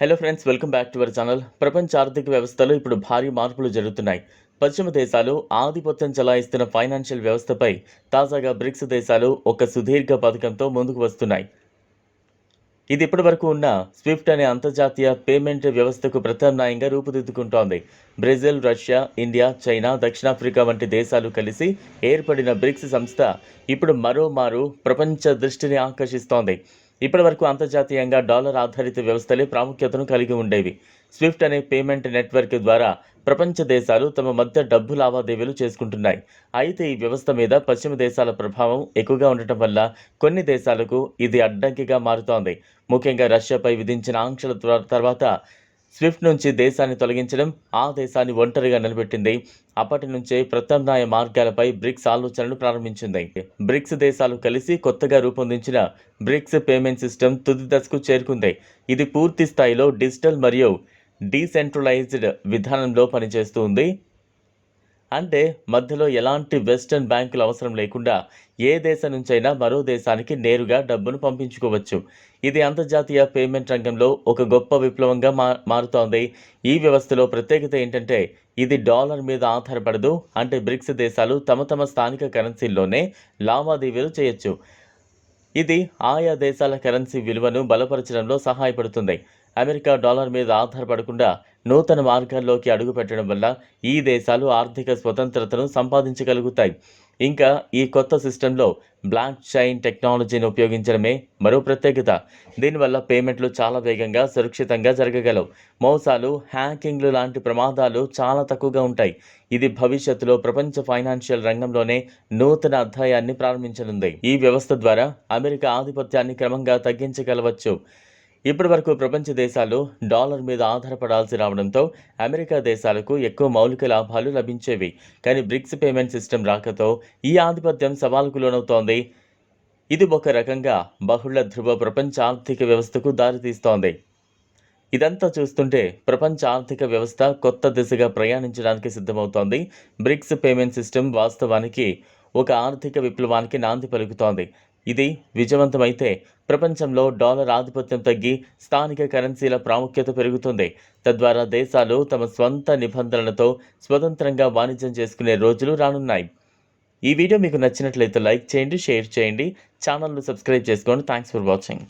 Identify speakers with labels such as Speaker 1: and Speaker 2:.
Speaker 1: Hello friends welcome back to our channel ప్రపంచ ఆర్థిక వ్యవస్థలో ఇప్పుడు భారీ మార్పులు జరుగుతున్నాయి. పశ్చిమ దేశాలు ఆధిపత్యం చెలాయిస్తున్న ఫైనాన్షియల్ వ్యవస్థపై తాజాగా బ్రిక్స్ దేశాలు ఒక సుదీర్ఘ పథకంతో ముందుకు వస్తున్నాయి. ఇది ఇప్పటివరకు ఉన్న స్విఫ్ట్ అనే అంతర్జాతీయ పేమెంట్ వ్యవస్థకు ప్రత్యామ్నాయంగా రూపుదిద్దుకుంటోంది. బ్రెజిల్ రష్యా ఇండియా చైనా దక్షిణాఫ్రికా వంటి దేశాలు కలిసి ఏర్పడిన బ్రిక్స్ సంస్థ ఇప్పుడు మరోమారు ప్రపంచ దృష్టిని ఆకర్షిస్తోంది. ఇప్పటివరకు అంతర్జాతీయంగా డాలర్ ఆధారిత వ్యవస్థలే ప్రాముఖ్యతను కలిగి ఉండేవి. స్విఫ్ట్ అనే పేమెంట్ నెట్వర్క్ ద్వారా ప్రపంచ దేశాలు తమ మధ్య డబ్బు లావాదేవీలు చేసుకుంటున్నాయి. అయితే ఈ వ్యవస్థ మీద పశ్చిమ దేశాల ప్రభావం ఎక్కువగా ఉండటం వల్ల కొన్ని దేశాలకు ఇది అడ్డంకిగా మారుతోంది. ముఖ్యంగా రష్యాపై విధించిన ఆంక్షల తర్వాత స్విఫ్ట్ నుంచి దేశాన్ని తొలగించడం ఆ దేశాన్ని ఒంటరిగా నిలబెట్టింది. అప్పటి నుంచే ప్రత్యామ్నాయ మార్గాలపై బ్రిక్స్ ఆలోచనలు ప్రారంభించింది. బ్రిక్స్ దేశాలు కలిసి కొత్తగా రూపొందించిన బ్రిక్స్ పేమెంట్ సిస్టమ్ తుది దశకు చేరుకుంది. ఇది పూర్తి స్థాయిలో డిజిటల్ మరియు డీసెంట్రలైజ్డ్ విధానంలో పనిచేస్తుంది అంటే మధ్యలో ఎలాంటి వెస్టర్న్ బ్యాంకుల అవసరం లేకుండా ఏ దేశం నుంచైనా మరో దేశానికి నేరుగా డబ్బును పంపించుకోవచ్చు. ఇది అంతర్జాతీయ పేమెంట్ రంగంలో ఒక గొప్ప విప్లవంగా మా మారుతోంది. ఈ వ్యవస్థలో ప్రత్యేకత ఏంటంటే ఇది డాలర్ మీద ఆధారపడదు. అంటే బ్రిక్స్ దేశాలు తమ తమ స్థానిక కరెన్సీల్లోనే లావాదేవీలు చేయొచ్చు. ఇది ఆయా దేశాల కరెన్సీ విలువను బలపరచడంలో సహాయపడుతుంది. అమెరికా డాలర్ మీద ఆధారపడకుండా నూతన మార్గాల్లోకి అడుగుపెట్టడం వల్ల ఈ దేశాలు ఆర్థిక స్వతంత్రతను సంపాదించగలుగుతాయి. ఇంకా ఈ కొత్త సిస్టంలో బ్లాక్ చైన్ టెక్నాలజీని ఉపయోగించడమే మరో ప్రత్యేకత. దీనివల్ల పేమెంట్లు చాలా వేగంగా సురక్షితంగా జరగగలవు. మోసాలు హ్యాకింగ్లు లాంటి ప్రమాదాలు చాలా తక్కువగా ఉంటాయి. ఇది భవిష్యత్తులో ప్రపంచ ఫైనాన్షియల్ రంగంలోనే నూతన అధ్యాయాన్ని ప్రారంభించనుంది. ఈ వ్యవస్థ ద్వారా అమెరికా ఆధిపత్యాన్ని క్రమంగా తగ్గించగలవచ్చు. ఇప్పటి వరకు ప్రపంచ దేశాలు డాలర్ మీద ఆధారపడాల్సి రావడంతో అమెరికా దేశాలకు ఎక్కువ మౌలిక లాభాలు లభించేవి. కానీ బ్రిక్స్ పేమెంట్ సిస్టమ్ రాకతో ఈ ఆధిపత్యం సవాలుకు లోనవుతోంది. ఇది ఒక రకంగా బహుళ ధృవ ప్రపంచ ఆర్థిక వ్యవస్థకు దారితీస్తోంది. ఇదంతా చూస్తుంటే ప్రపంచ ఆర్థిక వ్యవస్థ కొత్త దిశగా ప్రయాణించడానికి సిద్ధమవుతోంది. బ్రిక్స్ పేమెంట్ సిస్టమ్ వాస్తవానికి ఒక ఆర్థిక విప్లవానికి నాంది పలుకుతోంది. ఇది విజయవంతమైతే ప్రపంచంలో డాలర్ ఆధిపత్యం తగ్గి స్థానిక కరెన్సీల ప్రాముఖ్యత పెరుగుతుంది. తద్వారా దేశాలు తమ స్వంత నిబంధనలతో స్వతంత్రంగా వాణిజ్యం చేసుకునే రోజులు రానున్నాయి. ఈ వీడియో మీకు నచ్చినట్లయితే లైక్ చేయండి షేర్ చేయండి. ఛానల్ను సబ్స్క్రైబ్ చేసుకోండి. Thanks for watching